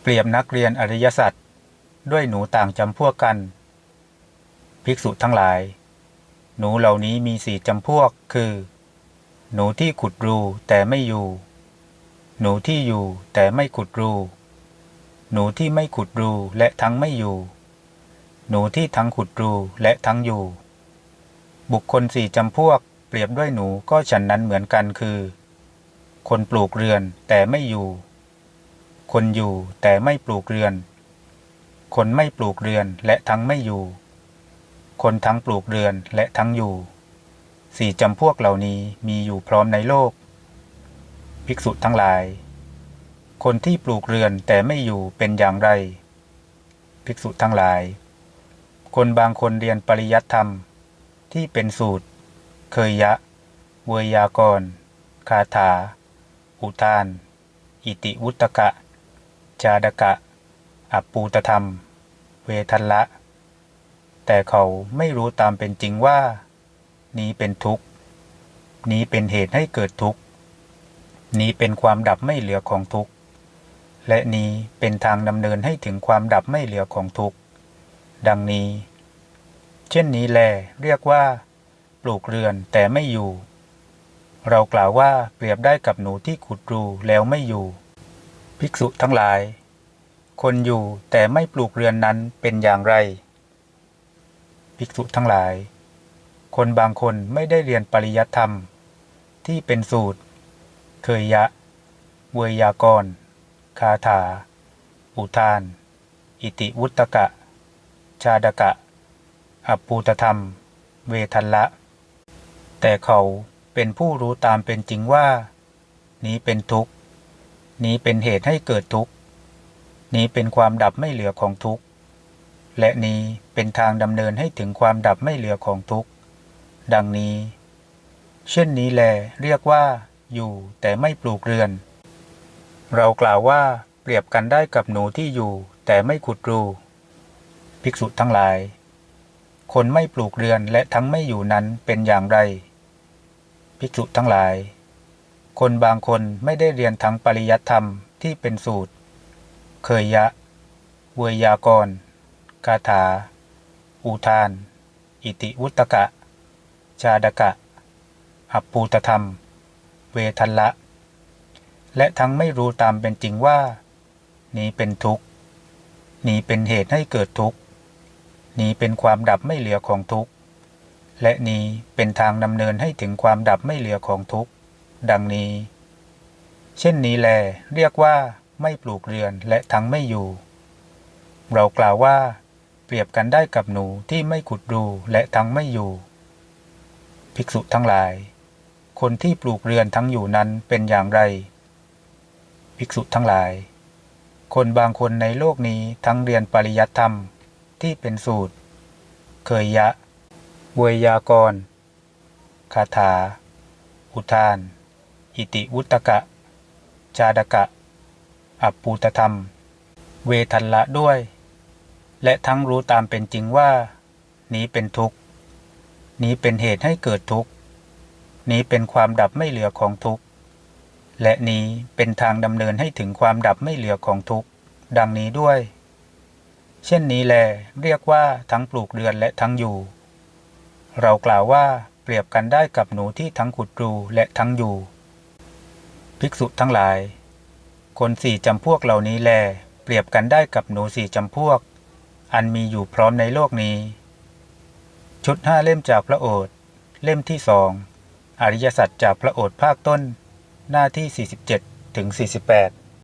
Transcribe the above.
เปรียบนักเรียนอริยสัจด้วยหนูต่างจำพวกกัน ภิกษุทั้งหลาย หนูเหล่านี้มีสี่จำพวกคือ หนูที่ขุดรูแต่ไม่อยู่ หนูที่อยู่แต่ไม่ขุดรู หนูที่ไม่ขุดรูและทั้งไม่อยู่ หนูที่ทั้งขุดรูและทั้งอยู่ บุคคลสี่จำพวกเปรียบด้วยหนูก็ฉันนั้นเหมือนกันคือ คนปลูกเรือนแต่ไม่อยู่ คนอยู่แต่ไม่ปลูกเรือน คนไม่ปลูกเรือนและทั้งไม่อยู่ คนทั้งปลูกเรือนและทั้งอยู่สี่จำพวกเหล่านี้มีอยู่พร้อมในโลก ภิกษุทั้งหลาย คนที่ปลูกเรือนแต่ไม่อยู่เป็นอย่างไร ภิกษุทั้งหลาย คนบางคนเรียนปริยัติธรรม ที่เป็นสูตร เคยยะ เวยากร คาถา อุทาน อิติวุตกะ จาดกะ อัปปูตธรรม เวทัลละ แต่เขาไม่รู้ตามเป็นจริงว่า นี้เป็นทุกข์ นี้เป็นเหตุให้เกิดทุกข์ นี้เป็นความดับไม่เหลือของทุกข์ และนี้เป็นทางดำเนินให้ถึงความดับไม่เหลือของทุกข์ ดังนี้ เช่นนี้แลเรียกว่า ปลูกเรือนแต่ไม่อยู่ เรากล่าวว่าเปรียบได้กับหนูที่ขุดรูแล้วไม่อยู่ ภิกษุทั้งหลาย คนอยู่แต่ไม่ปลูกเรือนนั้นเป็นอย่างไร ภิกษุทั้งหลาย คนบางคนไม่ได้เรียนปริยัติธรรม ที่เป็นสูตร เคยยะ เวยากร คาถา อุทาน อิติวุตกะ ชาดกะ อัปปูตธรรม เวทัลละ แต่เขาเป็นผู้รู้ตามเป็นจริงว่า นี้เป็นทุกข์ นี้เป็นเหตุให้เกิดทุกข์ นี้เป็นความดับไม่เหลือของทุกข์ และนี้เป็นทางดำเนินให้ถึงความดับไม่เหลือของทุกข์ ดังนี้ เช่นนี้แลเรียกว่า อยู่แต่ไม่ปลูกเรือน เรากล่าวว่าเปรียบกันได้กับหนูที่อยู่แต่ไม่ขุดรูภิกษุทั้งหลาย คนไม่ปลูกเรือนและทั้งไม่อยู่นั้นเป็นอย่างไร ภิกษุทั้งหลาย คนบางคนไม่ได้เรียนทั้งปริยัติธรรมที่เป็นสูตร เคยยะ เวยากรคาถา อุทาน อิติวุตกะ ชาดกะ อัปปูตธรรม เวทัลละ และทั้งไม่รู้ตามเป็นจริงว่า นี้เป็นทุกข์ นี้เป็นเหตุให้เกิดทุกข์ นี้เป็นความดับไม่เหลือของทุกข์ และนี้เป็นทางดำเนินให้ถึงความดับไม่เหลือของทุกข์ ดังนี้ เช่นนี้แลเรียกว่า ไม่ปลูกเรือนและทั้งไม่อยู่ เรากล่าวว่า เปรียบกันได้กับหนูที่ไม่ขุดรูและทั้งไม่อยู่ ภิกษุทั้งหลาย คนที่ปลูกเรือนทั้งอยู่นั้นเป็นอย่างไร ภิกษุทั้งหลาย คนบางคนในโลกนี้ทั้งเรียนปริยัติธรรมที่เป็นสูตร เคยยะเวยากรคาถา อุทาน อิติวุตกะ จาดกะ อัปปูตธรรม เวทัลละด้วย และทั้งรู้ตามเป็นจริงว่า นี้เป็นทุกข์ นี้เป็นเหตุให้เกิดทุกข์ นี้เป็นความดับไม่เหลือของทุกข์ และนี้เป็นทางดำเนินให้ถึงความดับไม่เหลือของทุกข์ ดังนี้ด้วย เช่นนี้แลเรียกว่าทั้งปลูกเรือนและทั้งอยู่ เรากล่าวว่าเปรียบกันได้กับหนูที่ทั้งขุดรูและทั้งอยู่ ภิกษุทั้งหลาย คนสี่จำพวกเหล่านี้แล เปรียบกันได้กับหนูสี่จำพวก อันมีอยู่พร้อมในโลกนี้ ชุดห้าเล่มจากพระโอษฐ์เล่มที่สองอริยสัจจากพระโอษฐ์ภาคต้น หน้าที่ 47ถึง48